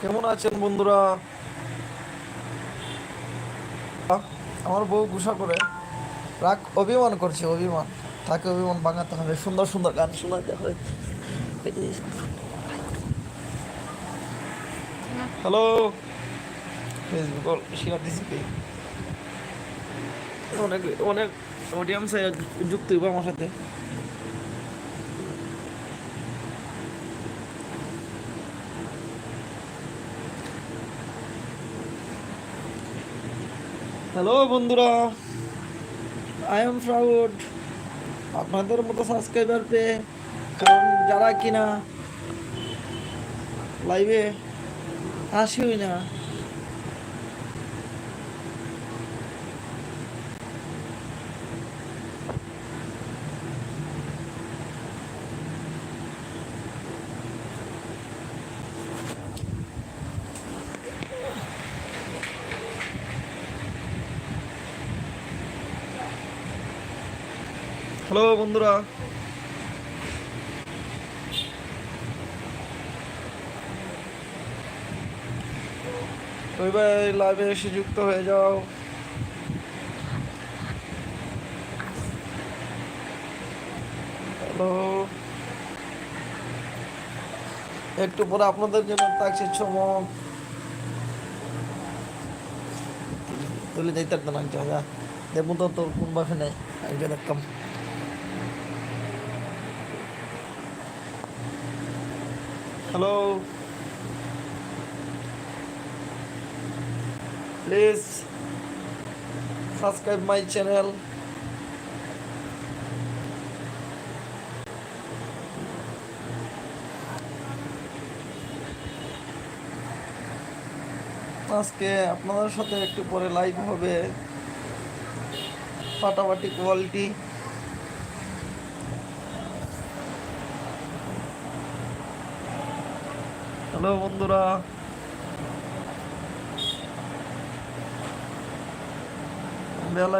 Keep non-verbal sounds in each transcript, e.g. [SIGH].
কেমন আছেন বন্ধুরা? আমার বউ গুসা করে। রাগ অভিমান করছে, অভিমান। তাকে অভিমান বাঙাতে হবে। সুন্দর সুন্দর গান শোনাতে হবে। হ্যালো ফেসবুক অনেক অনেক অডিয়েন্স যুক্ত হইব আমার সাথে। হ্যালো বন্ধুরা। আই এম প্রাউড আপনাদের মতো সাবস্ক্রাইবার পেয়ে, কারণ যারা কিনা লাইভে আসিও না। হ্যালো বন্ধুরা। রবিবার লাইভে এসে যুক্ত হয়ে যাও। হ্যালো। একটু পরে আপনাদের জন্য থাকছে চমক। তুলে যাইতে না যা দেখুন তো তোর কোন বাসে নেই? একজন একদম hello please subscribe my channel আজকে আপনাদের সাথে একটু পরে লাইভ হবে। ফাটাফাটি কোয়ালিটি হ্যালো বন্ধুরা। বেল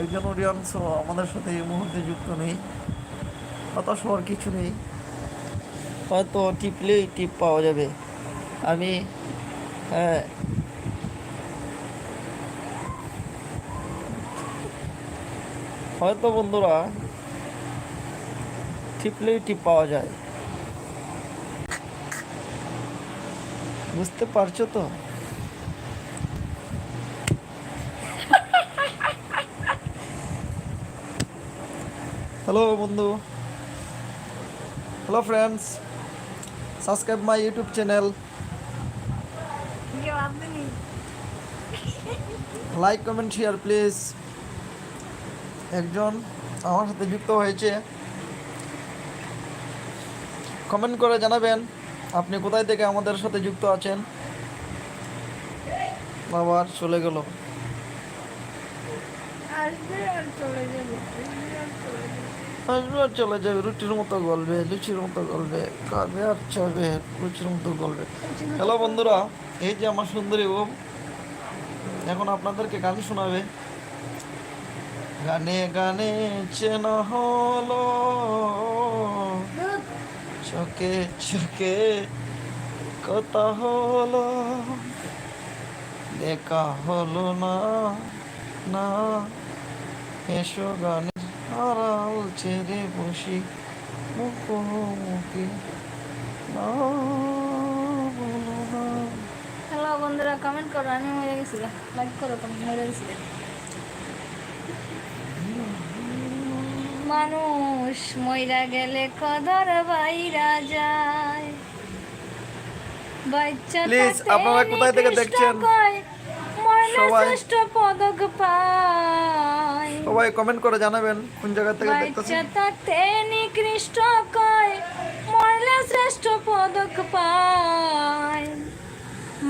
একজন অডিয়েন্সও আমাদের সাথে এই মুহূর্তে যুক্ত নেই। হতাশ হওয়ার কিছু নেই। হয়তো টিপলেই টিপ পাওয়া যাবে। আমি হ্যাঁ। হয়তো বন্ধুরা, টিপলেই টিপ পাওয়া যায়। বুঝতে পারছ তো? [LAUGHS] হ্যালো বন্ধু। Hello friends subscribe my YouTube channel like comment share please একজন আমার সাথে যুক্ত হয়েছে। কমেন্ট করে জানাবেন আপনি কোথায় থেকে আমাদের সাথে যুক্ত আছেন? আবার চলে গেল। আসবে আর চলে যাবে। আসবে আর চলে যাবে, রুটির মতো গলবে, লুচির মতো গলবে, খাবে আর চাবে, লুচির মতো গলবে। হ্যালো বন্ধুরা, এই যে আমার সুন্দরী ও এখন আপনাদেরকে গান শোনাবে। গানে গানে চেনা হলো, চোখে চোখে কথা হলো, দেখা হলো না না, এসো গানের আড়াল ছেড়ে বসি মুখোমুখি হ্যালো বন্ধুরা কমেন্ট করো আমি গেছি লাইক করো কমেন্ট গেছি মানুষ মইরা গেলে কদর বাইরা যায়। বাচ্চা থাকতে আপনারা কোথায় থেকে দেখছেন? সবাই- শ্রেষ্ঠ পদক পায়। সবাই কমেন্ট করে জানাবেন কোন জায়গা থেকে দেখতেছেন। নিকৃষ্ট কয় মরলে শ্রেষ্ঠ পদক পায়।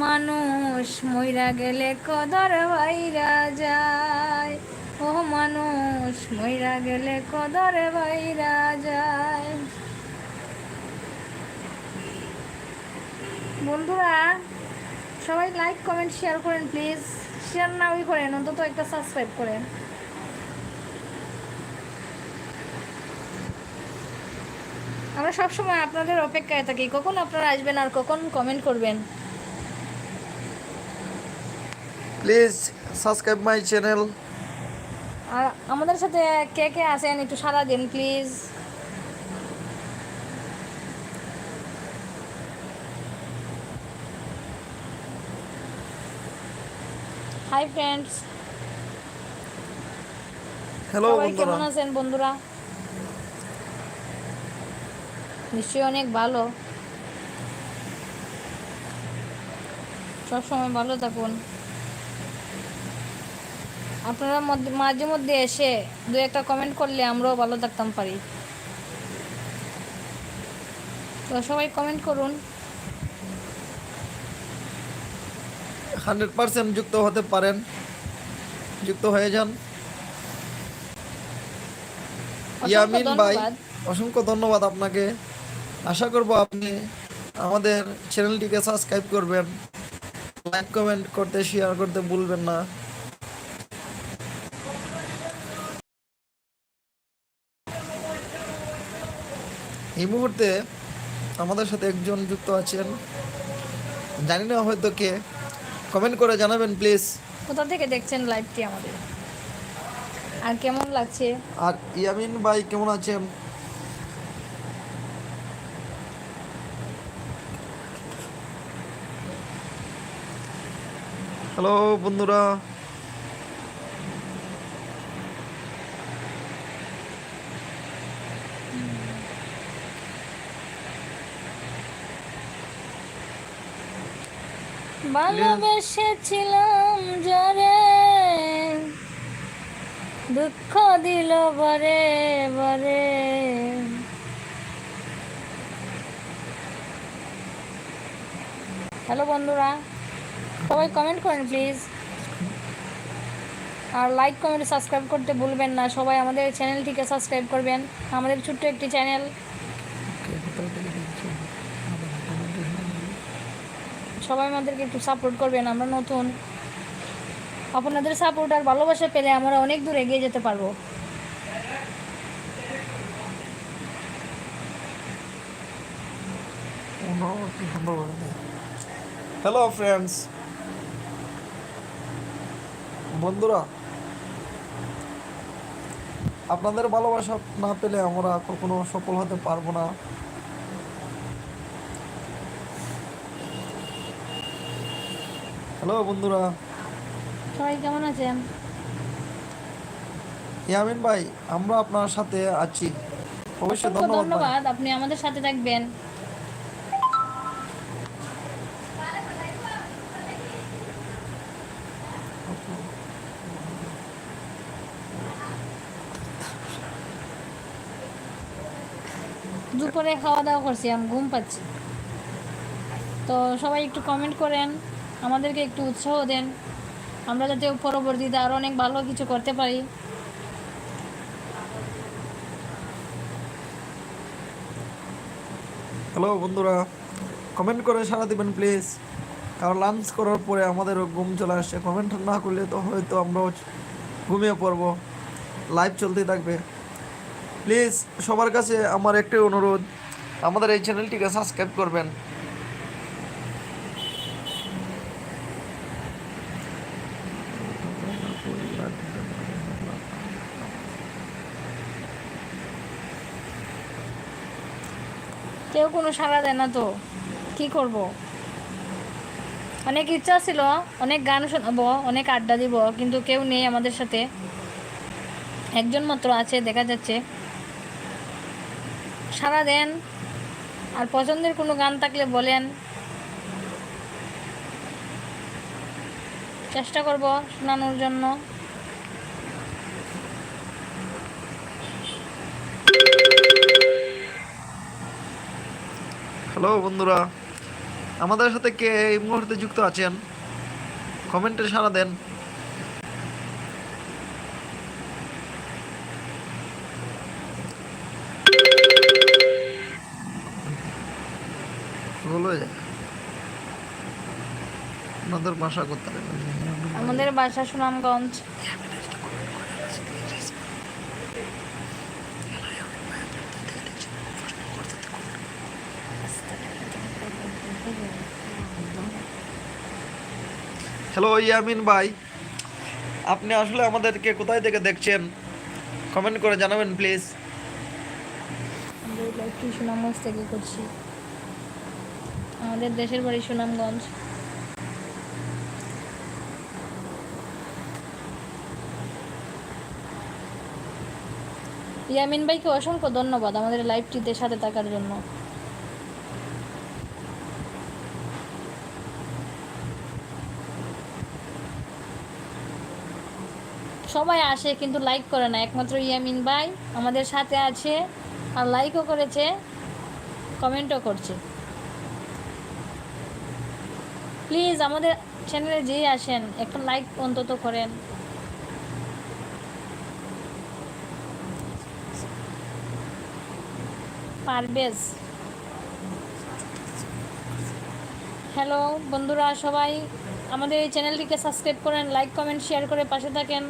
মানুষ মইরা গেলে কদর বাইরা যায়। ও মানুষ মইরা গেলে কদর বাইরা যায়। বন্ধুরা সবাই লাইক কমেন্ট শেয়ার করেন প্লিজ শেয়ার না ওই করেন অন্তত একটা সাবস্ক্রাইব করেন। আমরা সবসময় আপনাদের অপেক্ষায় থাকি। কখন আপনারা আসবেন আর কখন কমেন্ট করবেন? প্লিজ সাবস্ক্রাইব মাই চ্যানেল আর আমাদের সাথে কে কে আছেন একটু সারা দিন প্লিজ হাই ফ্রেন্ডস হ্যালো বন্ধুরা। কেমন আছেন বন্ধুরা? নিশ্চয়ই অনেক ভালো। সবসময় ভালো থাকুন। আপনারা মাঝে মধ্যে এসে দু একটা কমেন্ট করলে আমরাও ভালো থাকতাম পারি। তো সবাই কমেন্ট করুন। হান্ড্রেড পার্সেন্ট যুক্ত হতে পারেন। যুক্ত হয়ে যান। ইয়ামিন ভাই অসংখ্য ধন্যবাদ আপনাকে। আশা করব আপনি আমাদের চ্যানেলটিকে সাবস্ক্রাইব করবেন লাইক কমেন্ট করতে শেয়ার করতে ভুলবেন না। এই মুহূর্তে আমাদের সাথে একজন যুক্ত আছেন। জানি না হয়তো কে। কমেন্ট করে জানাবেন প্লিজ কোথা থেকে দেখছেন লাইভটি আমাদের? আর কেমন লাগছে? আর ইয়ামিন ভাই কেমন আছেন? হ্যালো বন্ধুরা। ভালোবেসেছিলাম জরে দুঃখ দিল বারে বরে। হ্যালো বন্ধুরা। সবাই কমেন্ট করেন প্লিজ আর লাইক কমেন্ট সাবস্ক্রাইব করতে ভুলবেন না। সবাই আমাদের চ্যানেলটিকে সাবস্ক্রাইব করবেন। আমাদের ছোট্ট একটি চ্যানেল সবাই আমাদেরকে একটু সাপোর্ট করবেন, আমরা নতুন। আপনাদের সাপোর্ট আর ভালোবাসা পেলে আমরা অনেক দূর এগিয়ে যেতে পারব। হ্যালো ফ্রেন্ডস বন্ধুরা আপনাদের ভালোবাসা না পেলে আমরা কখনো সফল হতে পারব না। হ্যালো বন্ধুরা। সবাই কেমন আছেন? ইয়ামিন ভাই আমরা আপনার সাথে আছি। অবশ্যই ধন্যবাদ আপনি আমাদের সাথে থাকবেন। দুপুরে খাওয়া দাওয়া করছি, আমি ঘুম পাচ্ছি। তো সবাই একটু কমেন্ট করেন, আমাদেরকে একটু উৎসাহ দেন। আমরা যাতে পরবর্তীতে আরও অনেক ভালো কিছু করতে পারি। হ্যালো বন্ধুরা। কমেন্ট করে সারা দিবেন প্লিজ কারণ লাঞ্চ করার পরে আমাদেরও ঘুম চলে আসছে। কমেন্ট না করলে তো হয়তো আমরাও ঘুমিয়ে পড়ব। লাইভ চলতে থাকবে। প্লিজ সবার কাছে আমার একটাই অনুরোধ, আমাদের এই চ্যানেলটিকে সাবস্ক্রাইব করবেন। কেউ কোনো সাড়া দেয় না তো, কি করব? অনেক ইচ্ছা ছিল, অনেক গান শোনাবো, অনেক আড্ডা দিব, কিন্তু কেউ নেই আমাদের সাথে। একজন মাত্র আছে, দেখা যাচ্ছে। সাড়া দেন। আর পছন্দের কোনো গান থাকলে বলেন। চেষ্টা করব শোনানোর জন্য। হ্যালো বন্ধুরা। আমাদের সাথে কে এই মুহূর্তে যুক্ত আছেন? কমেন্টে সাড়া দেন। আপনাদের বাসা কোথায় আমাদের বাসা সুনামগঞ্জ। হ্যালো ইয়ামিন ভাই আপনি আসলে আমাদেরকে কোথায় থেকে দেখছেন? কমেন্ট করে জানাবেন প্লিজ আমরা সুনামগঞ্জ থেকে করছি। আমাদের দেশের বাড়ি সুনামগঞ্জ। ইয়ামিন ভাইকে অসংখ্য ধন্যবাদ আমাদের লাইভটিতে সাথে থাকার জন্য। সবাই আসে কিন্তু লাইক করে না, একমাত্র ইয়ামিন ভাই আমাদের সাথে আছে আর লাইকও করেছে, কমেন্টও করছে। প্লিজ আমাদের চ্যানেলে যেই আসেন, একটা লাইক অন্তত করেন। পারবেজ হ্যালো বন্ধুরা, সবাই। আমাদের এই চ্যানেলটিকে সাবস্ক্রাইব করেন লাইক কমেন্ট শেয়ার করে পাশে থাকেন।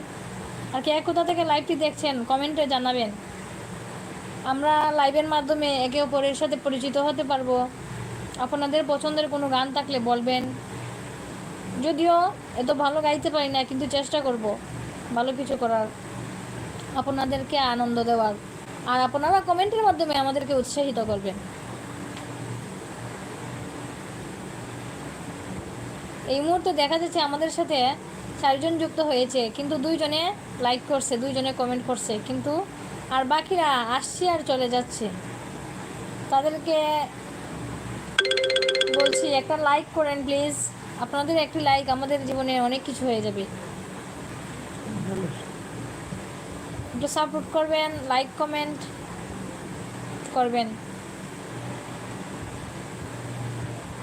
আর কে কোথা থেকে লাইভটি দেখছেন কমেন্টে জানাবেন। আমরা লাইভের মাধ্যমে একে অপরের সাথে পরিচিত হতে পারব। আপনাদের পছন্দের কোনো গান থাকলে বলবেন। যদিও এত ভালো গাইতে পারি না, কিন্তু চেষ্টা করব ভালো কিছু করার, আপনাদেরকে আনন্দ দেওয়ার। আর আপনারা কমেন্টের মাধ্যমে আমাদেরকে উৎসাহিত করবেন। এই মুহূর্তে দেখা যাচ্ছে আমাদের সাথে চারজন যুক্ত হয়েছে, কিন্তু দুইজনে লাইক করছে, দুইজনে কমেন্ট করছে, কিন্তু আর বাকিরা আসছে আর চলে যাচ্ছে। তাদেরকে বলছি, একটা লাইক করেন প্লিজ আপনাদের একটি লাইক আমাদের জীবনে অনেক কিছু হয়ে যাবে। একটু সাপোর্ট করবেন লাইক কমেন্ট করবেন।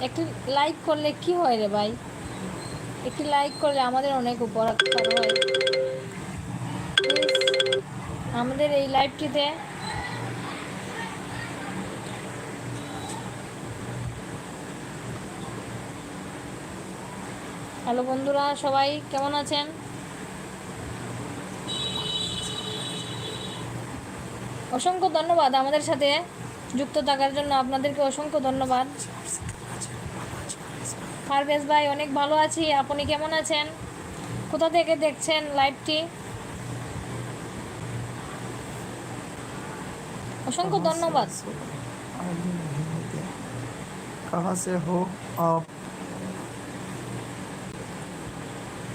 একটি লাইক করলে কি হয় রে ভাই? একটি লাইক করলে আমাদের অনেক উপকার হয়। আমাদের এই লাইভটিতে হ্যালো বন্ধুরা, সবাই কেমন আছেন? অসংখ্য ধন্যবাদ আমাদের সাথে যুক্ত থাকার জন্য আপনাদেরকে অসংখ্য ধন্যবাদ পারভেজ ভাই অনেক ভালো আছি আপনি কেমন আছেন কোথা থেকে দেখছেন লাইভটি অসংখ্য ধন্যবাদ कहाँ से हो आप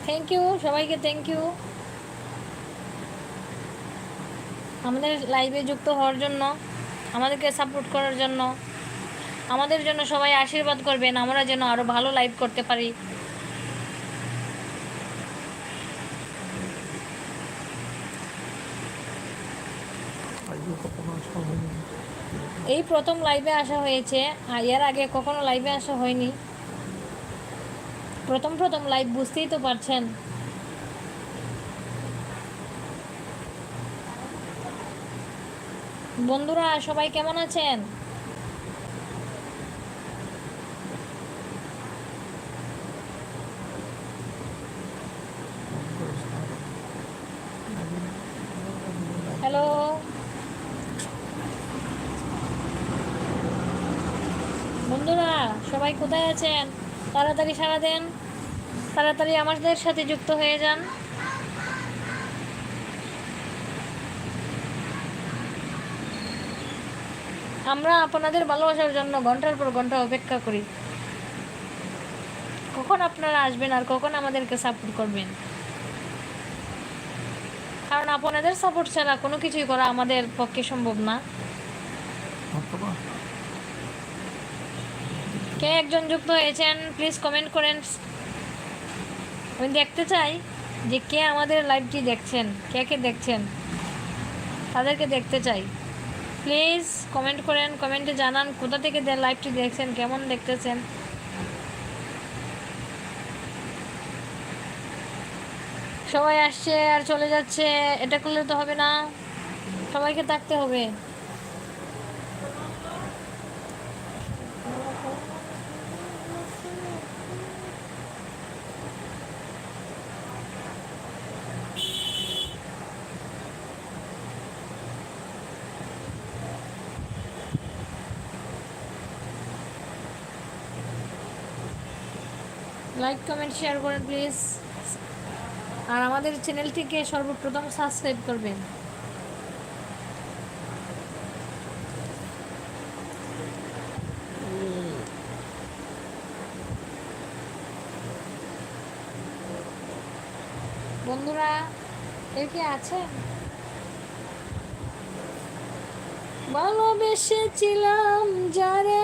থ্যাংক ইউ সবাইকে থ্যাংক ইউ আমাদের লাইভে যুক্ত হওয়ার জন্য, আমাদেরকে সাপোর্ট করার জন্য, আমাদের জন্য সবাই আশীর্বাদ করবেন, আমরা যেন আরও ভালো লাইভ করতে পারি। এই প্রথম লাইভে আসা হয়েছে, আর এর আগে কখনো লাইভে আসা হয়নি। প্রথম প্রথম লাইভ বুঝতেই তো পারছেন। বন্ধুরা, সবাই কেমন আছেন? হ্যালো বন্ধুরা, সবাই কোথায় আছেন? তাড়াতাড়ি সারা দেন। তাড়াতাড়ি আমাদের সাথে যুক্ত হয়ে যান। আমরা আপনাদের ভালোবাসার জন্য ঘণ্টার পর ঘণ্টা অপেক্ষা করি। কখন আপনারা আসবেন আর কখন আমাদেরকে সাপোর্ট করবেন? কারণ আপনাদের সাপোর্ট ছাড়া কোনো কিছুই করা আমাদের পক্ষে সম্ভব না। কে একজন যুক্ত হয়েছেন প্লিজ কমেন্ট করেন। আমি দেখতে চাই যে কে আমাদের লাইভটি দেখছেন, কে কে দেখছেন? তাদেরকে দেখতে চাই। প্লিজ কমেন্ট করেন, কমেন্টে জানান কোথা থেকে লাইভটি দেখছেন, কেমন দেখতেছেন? সবাই আসছে আর চলে যাচ্ছে, এটা করলে তো হবে না। সবাইকে থাকতে হবে। লাইক কমেন্ট শেয়ার করেন প্লিজ আর আমাদের চ্যানেলটিকে সর্বপ্রথম সাবস্ক্রাইব করবেন। বন্ধুরা, এর কি আছে ভালোবেসেছিলাম, যারে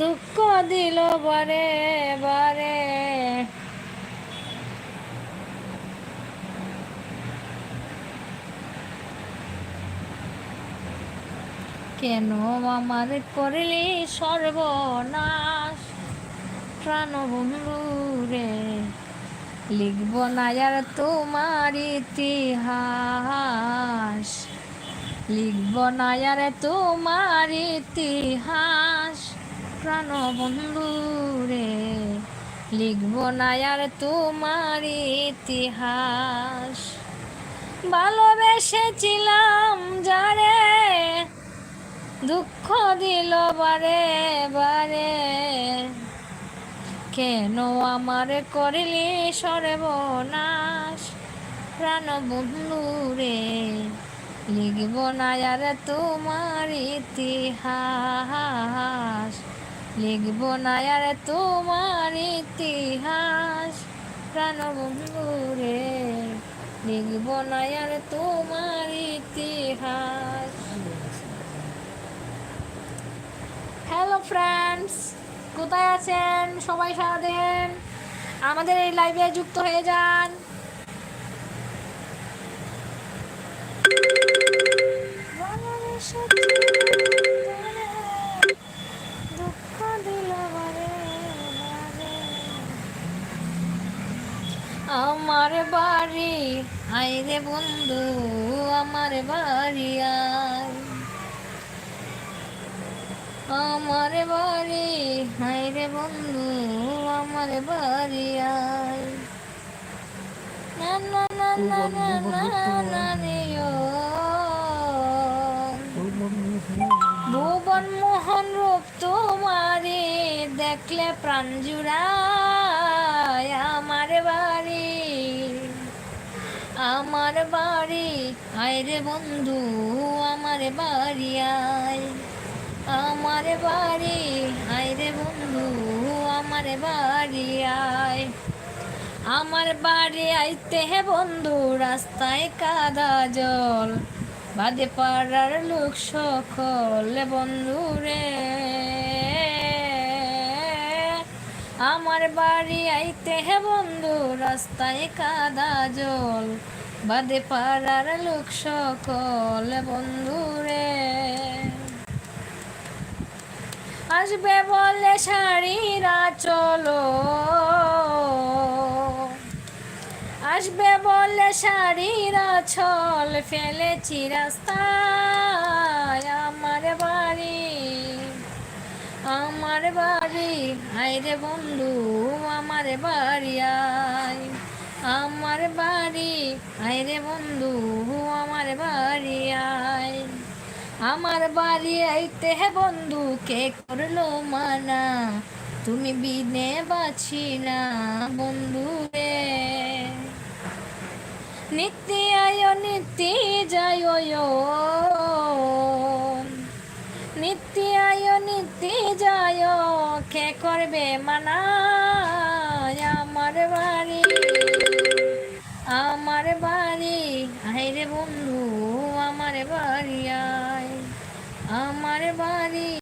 দুঃখ দিল বারে বারে। কেন আমার করলি সর্বনাশ? প্রাণ বন্ধু রে, লিখব না আর তোমার ইতিহাস। লিখব না আর তোমার ইতিহাস। প্রাণ বন্ধু রে, লিখব না আর তোমার ইতিহাস। ভালোবেসেছিলাম দুঃখ দিল বারে বারে। কেন আমার করলি সর্বনাশ? প্রাণ বন্ধু রে, লিখব না আর তোমার ইতিহাস। লিখব না আর তোমার ইতিহাস। প্রাণ বন্ধু রে, লিখব না আর তোমার ইতিহাস। হ্যালো ফ্রেন্ডস কোথায় আছেন? সবাই সারাদিন আমাদের এই লাইভে যুক্ত হয়ে যান। আমার বাড়ি আইরে বন্ধু, আমার বাড়ি আয়। আমার বাড়ি হাই রে বন্ধু আমার বাড়ি আয়। না না না না না না না রে ভুবন মোহন রূপ তোমারে দেখলে প্রাণ জুড়ায় আমার বাড়ি। আমার বাড়ি আয়রে বন্ধু আমার বাড়ি আয়। আমার বাড়ি আয়রে বন্ধু, আমার বাড়ি আয়। আমার বাড়ি আইতে হে বন্ধু, রাস্তায় কাদা জল। বাদে পাড়ার লোক সকল বন্ধু রে। আমার বাড়ি আইতে হে বন্ধু, রাস্তায় কাদা জল। বাদে পাড়ার লোক সকল বন্ধু রে। আসবে বলে শাড়িরা চলো। আসবে বলে শাড়িরা ছল ফেলেছি রাস্তায় আমার বাড়ি। আমার বাড়ি আইরে বন্ধু, আমার বাড়ি আয়। আমার বাড়ি আইরে বন্ধু, আমার বাড়ি আয়। আমার বাড়ি আইতে হে বন্ধু, কে করল মানা? তুমি বিনে বাছি না বন্ধু রে। নিত্য আয় নিত্য যায় নিত্য আয় নিত্য যায়, কে করবে মানা? আমার বাড়ি আয় রে বন্ধু আমার বাড়ি আয়। আমার বাড়ি